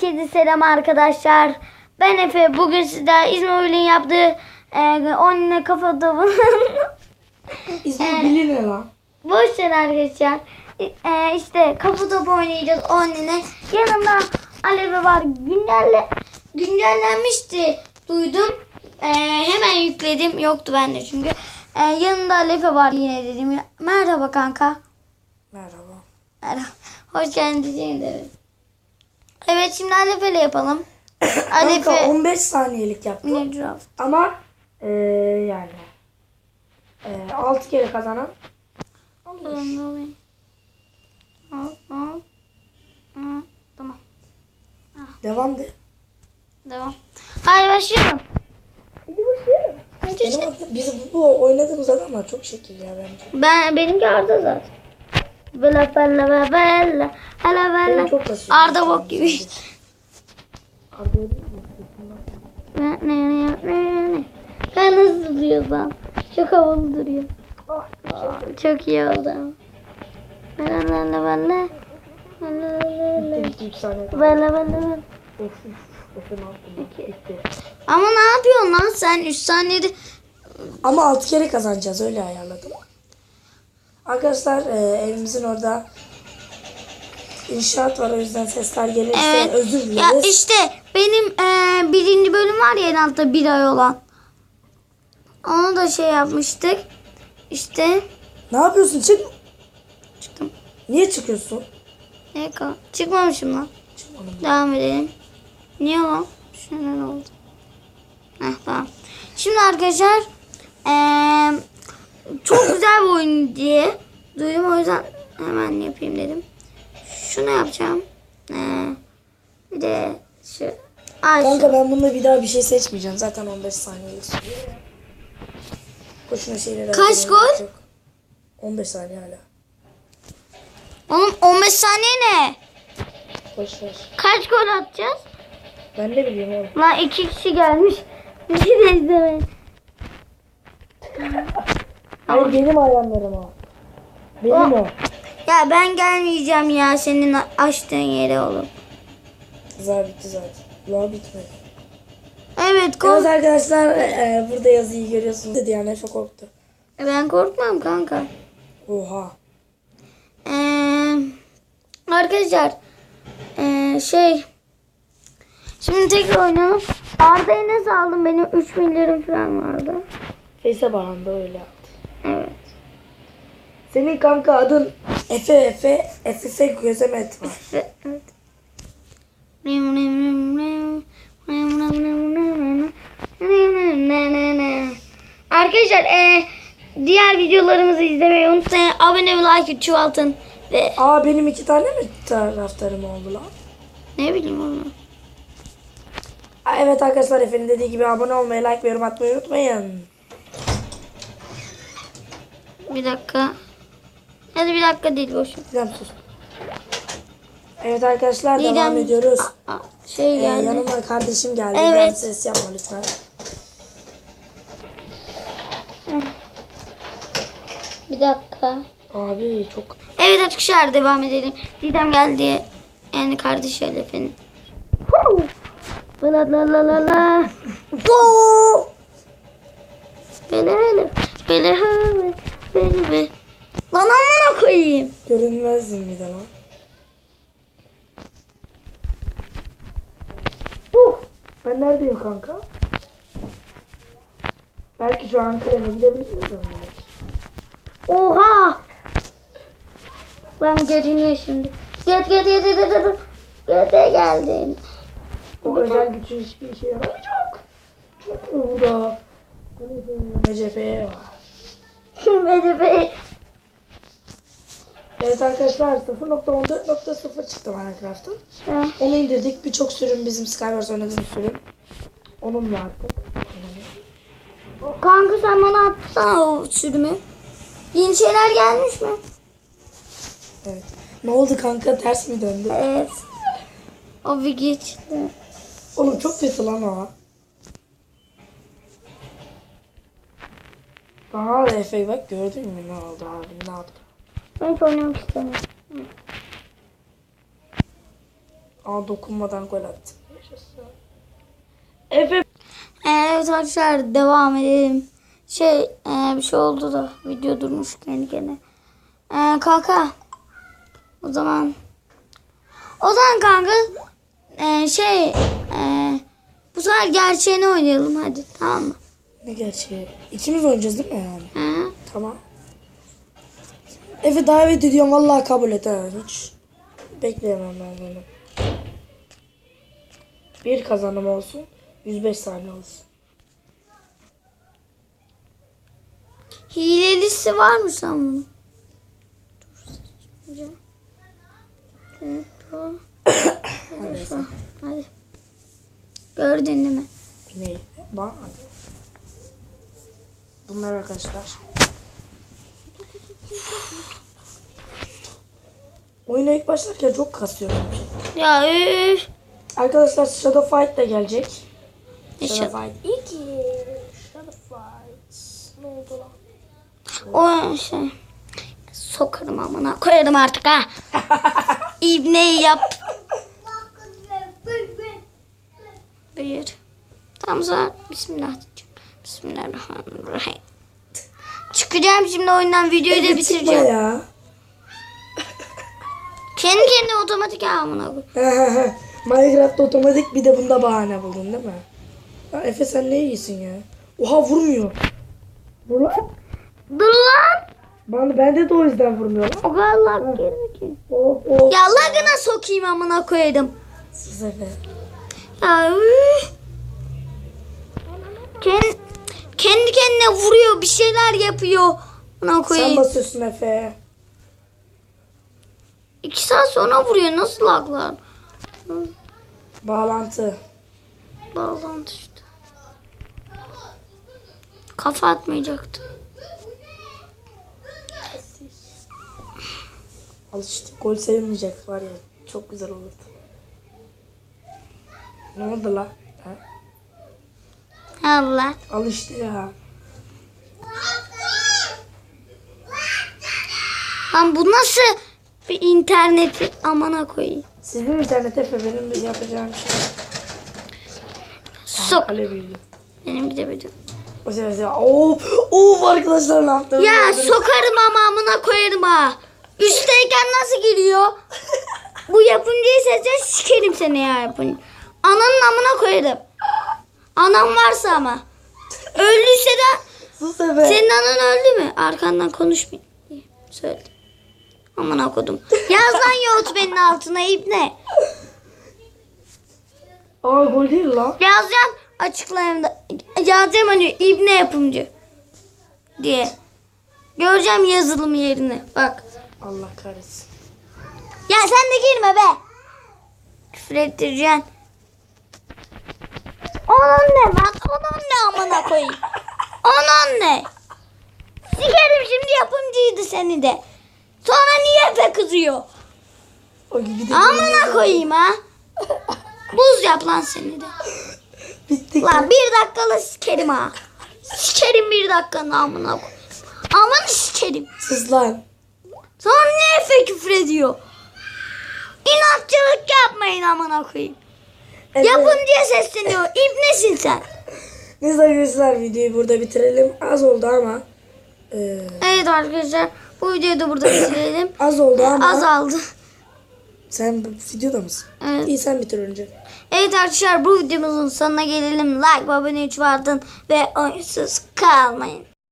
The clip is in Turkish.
Herkese selam arkadaşlar. Ben Efe. Bugün sizler İzmir'in yaptığı e, onunla kafa topu. İsmi bilinir lan. Boş ver arkadaşlar. E, işte kafa topu oynayacağız onunla. Yanımda Alevi var. Güncelle, güncellenmişti. Duydum. E, hemen yükledim. Yoktu bende çünkü. E, yanında Alefe var yine dedim. Merhaba kanka. Merhaba. Merhaba. Hoş geldin diyeceğim de. Evet şimdi Alefe'yle yapalım. Kanka Alefe. 15 saniyelik yaptım. Ne draft? Ama eee yani eee 6 kere kazanan oluyor. Hop hop. Hı, Tamam. devam de. Devam. Hadi başlayalım. Hadi başlayalım. Hadi Benim biz bu oynadığımız adamlar çok şekil ya bence. Ben benimki Arda zaten. Bela bela bela bela. Bela. Arda bok gibi. Ne ne ne ne ne. Ben nasıl zıplıyorsam. Çok havalı duruyor. Çok iyi oldu. Bela bela bela. Bela bela bela. bitti 3 saniye kaldı. Bela bela bela. Of of. Efe ne yaptın? Bitti. Ama ne yapıyorsun lan sen 3 saniyede Ama 6 kere kazanacağız öyle ayarladım. Arkadaşlar eee, evimizin orada inşaat var o yüzden sesler gelirse Evet. özür Ya dileriz. işte benim eee, birinci bölüm var ya en altta bir ay olan. Onu da şey yapmıştık. İşte Ne yapıyorsun? Çık. çıktım. Niye çıkıyorsun? Ne? Çıkmamışım lan. Çıkmadım. Devam edelim. Niye lan? Şunlar oldu. Heh tamam. Şimdi arkadaşlar eee, çok güzel bir oyun diye duydum o yüzden hemen yapayım dedim. Şunu yapacağım. Eee, bir de şu. Ay, şu. Kanka ben bununla bir daha bir şey seçmeyeceğim. Zaten 15 saniyelik sürüyor. Boşuna şeyler Kaç gol? gerek yok. 15 saniye hala. Oğlum 15 saniye ne? Boş ver. Kaç gol atacağız? Ben ne bileyim oğlum. Lan iki kişi gelmiş. Bir de izlemeyin. Hayır benim ayağımlarım o. Benim o. Ya ben gelmeyeceğim ya senin açtığın yere oğlum. Güzel bitti zaten. Daha bitmedi. Evet kork. Evet arkadaşlar e, e, burada yazıyı görüyorsunuz. Dedi yani Efe korktu. Ben korkmam kanka. Oha. Ee, arkadaşlar ee, şey şimdi tekrar oynayalım. Arda'yı nasıl aldım? Benim 3 milyarım falan vardı. Face'e bağlandı öyle. Evet. Senin kanka adın Efe Efe Efe Efe Gözemet var. Ve- evet. Arkadaşlar e, diğer videolarımızı izlemeyi unutmayın. Abone ve like çoğaltın. Ve Aa benim iki tane mi taraftarım oldu lan? ne bileyim onu. Evet arkadaşlar Efe'nin dediği gibi abone olmayı, like ve yorum atmayı unutmayın. Bir dakika. Hadi bir dakika değil boşum. Didem sus. Evet arkadaşlar devam Didem- ediyoruz. Aa, Şey Ee, geldi. yanıma kardeşim geldi. Evet. Ben ses yapma lütfen. Bir dakika. Abi çok... Evet arkadaşlar devam edelim. Didem geldi. Yani kardeşi Elif'in. La la la la la. Go! Bele hele. Bele Bele be. Lan amına koyayım. Görünmezdim bir de lan. Uh. Ben neredeyim kanka? Belki şu an Ankara'ya gidebiliriz. Oha. Ben görünüyor şimdi. Get get get get get get. Get'e geldim. O özel gücün hiçbir işe yaramayacak. Çok burada. MCP'ye var. Bele be. Evet arkadaşlar 0.14.0 çıktı Minecraft'ın. Onu indirdik. Birçok sürüm bizim Skywars oynadığımız sürüm. Onunla artık. Kanka sen bana atsana o sürümü. Yeni şeyler gelmiş mi? Evet. Ne oldu kanka? Ters mi döndü? Evet. O bir geçti. Oğlum çok kötü lan o. Aha Efe bak gördün mü ne oldu abi ne yaptı? Ben hiç oynamak istemiyorum. Aa dokunmadan gol attı. Efe Evet arkadaşlar devam edelim. Şey e, bir şey oldu da video durmuş kendi kendine. E, kanka o zaman o zaman kanka e, şey e, bu sefer gerçeğini oynayalım hadi tamam mı? Ne gerçeği? İkimiz oynayacağız değil mi yani? Hı? Tamam. Efe davet ediyorum vallahi kabul et ha. Hiç bekleyemem ben bunu. Bir kazanım olsun. 105 saniye olsun. Hilelisi var mı sen bunun? Dur, seçmeyeceğim. Evet. Hadi. Gördün değil mi? Ne? Bak. Bunlar arkadaşlar. Oyuna ilk başlarken çok kasıyorum. Ya üf. Arkadaşlar Shadow Fight da gelecek. İnşallah. Shadow Fight 2. Shadow Fight. Ne oldu lan? O şey. Sokarım amına koyarım artık ha. İbneyi yap. Bir. Tamam sonra bismillah diyeceğim. Bismillahirrahmanirrahim. Çıkacağım şimdi oyundan videoyu da bitireceğim. ya. Kendi kendine otomatik amına koy. Minecraft'ta otomatik bir de bunda bahane buldun değil mi? Ya Efe sen ne iyisin ya? Oha vurmuyor. Vur lan. Dur lan. Bana, bende de o yüzden vurmuyor lan. O kadar lag ki. Of of. Ya lagına sokayım amına koyarım. Sus Efe. Ya. Kendi, kendi kendine vuruyor bir şeyler yapıyor. Sen koyayım. basıyorsun Efe. İki saat sonra vuruyor. Nasıl laglar? Bağlantı. Bağlantı işte. Kafa atmayacaktı. Al işte gol sayılmayacak var ya. Çok güzel olurdu. Ne oldu la? Allah. Al işte ya. Lan bu nasıl bir interneti amına koyayım. Sizin internet Efe benim yapacağım şey. Sok. Büyüdü. Benim gidebilirim. O sefer sefer. Of of arkadaşlar ne yaptım? Ya sokarım ama amına koyarım ha. Üstteyken nasıl giriyor? Bu yapımcıyı seçeceğiz sikerim seni ya yapınca. Ananın amına koyarım. Anam varsa ama. Öldüyse de senin anan öldü mü? Arkandan konuşmayayım diye söyle. Amına kodum. Yaz lan yoğurt benim altına ibne. Aa gol değil lan. Yazacağım açıklayımda. Yazacağım hani ibne yapımcı diye. Göreceğim yazılım yerini. Bak. Allah kahretsin. Ya sen de girme be. Küfür ettireceksin. Onun ne lan? Onun ne amına koyayım? Onun ne? Sikerim şimdi yapımcıydı seni de. Sonra niye be kızıyor? Amına koyayım ha. Buz yap lan seni de. Bittik. Lan bir dakikalı sikerim ha. Sikerim bir dakikanın amına koy. Aman sikerim. Sus lan. Sonra niye Efe küfür ediyor? İnatçılık yapmayın amına koyayım. Efe. Yapın diye sesleniyor. İbnesin sen. Neyse arkadaşlar videoyu burada bitirelim. Az oldu ama. e, Evet arkadaşlar bu videoyu da burada bitirelim. az oldu ama. Azaldı. Sen bu videoda mısın? Evet. İyi sen bitir önce. Evet arkadaşlar bu videomuzun sonuna gelelim. Like abone 3 vardın ve oyunsuz kalmayın.